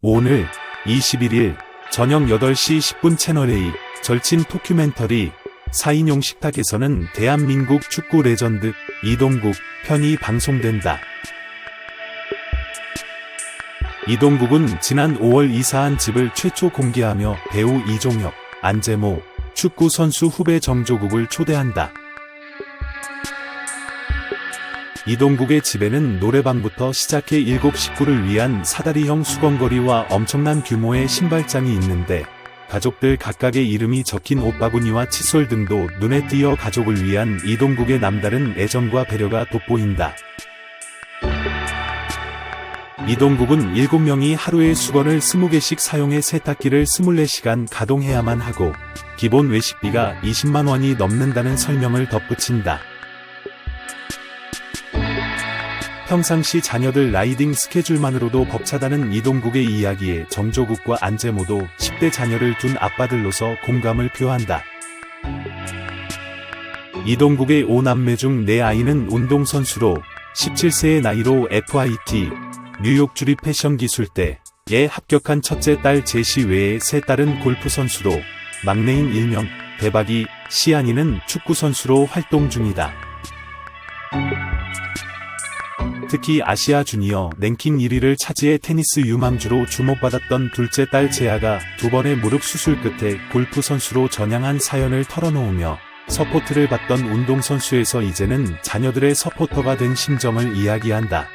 오늘 21일 저녁 8시 10분 채널A 절친 토큐멘터리 4인용 식탁에서는 대한민국 축구 레전드 이동국 편이 방송된다. 이동국은 지난 5월 이사한 집을 최초 공개하며 배우 이종혁, 안재모, 축구 선수 후배 정조국을 초대한다. 이동국의 집에는 노래방부터 시작해 일곱 식구를 위한 사다리형 수건거리와 엄청난 규모의 신발장이 있는데 가족들 각각의 이름이 적힌 옷바구니와 칫솔 등도 눈에 띄어 가족을 위한 이동국의 남다른 애정과 배려가 돋보인다. 이동국은 7명이 하루에 수건을 20개씩 사용해 세탁기를 24시간 가동해야만 하고 기본 외식비가 20만 원이 넘는다는 설명을 덧붙인다. 평상시 자녀들 라이딩 스케줄만으로도 벅차다는 이동국의 이야기에 정조국과 안재모도 10대 자녀를 둔 아빠들로서 공감을 표한다. 이동국의 5남매 중 4아이는 운동선수로 17세의 나이로 FIT 뉴욕 주립 패션 기술대에 합격한 첫째 딸 제시 외에 세 딸은 골프 선수로 막내인 일명 대박이 시안이는 축구 선수로 활동 중이다. 특히 아시아 주니어 랭킹 1위를 차지해 테니스 유망주로 주목받았던 둘째 딸 재아가 두 번의 무릎 수술 끝에 골프 선수로 전향한 사연을 털어놓으며 서포트를 받던 운동선수에서 이제는 자녀들의 서포터가 된 심정을 이야기한다.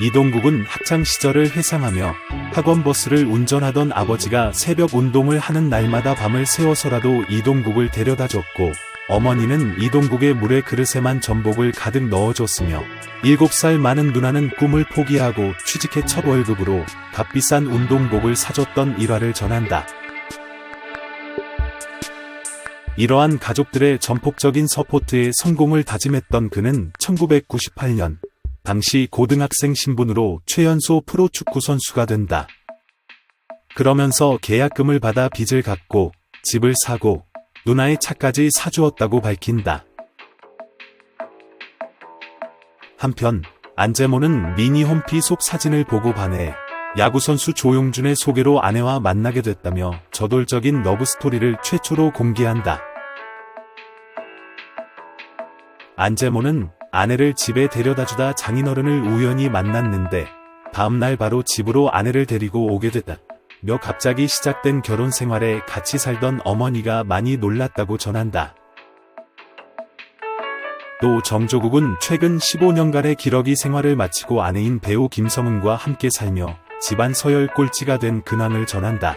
이동국은 학창 시절을 회상하며 학원 버스를 운전하던 아버지가 새벽 운동을 하는 날마다 밤을 새워서라도 이동국을 데려다 줬고 어머니는 이동국의 물에 그릇에만 전복을 가득 넣어줬으며 7살 많은 누나는 꿈을 포기하고 취직해 첫 월급으로 값비싼 운동복을 사줬던 일화를 전한다. 이러한 가족들의 전폭적인 서포트에 성공을 다짐했던 그는 1998년 당시 고등학생 신분으로 최연소 프로축구 선수가 된다. 그러면서 계약금을 받아 빚을 갚고 집을 사고 누나의 차까지 사주었다고 밝힌다. 한편 안재모는 미니 홈피 속 사진을 보고 반해 야구선수 조용준의 소개로 아내와 만나게 됐다며 저돌적인 러브스토리를 최초로 공개한다. 안재모는 아내를 집에 데려다주다 장인어른을 우연히 만났는데 다음날 바로 집으로 아내를 데리고 오게 됐다. 며 갑자기 시작된 결혼 생활에 같이 살던 어머니가 많이 놀랐다고 전한다. 또 정조국은 최근 15년간의 기러기 생활을 마치고 아내인 배우 김성은과 함께 살며 집안 서열 꼴찌가 된 근황을 전한다.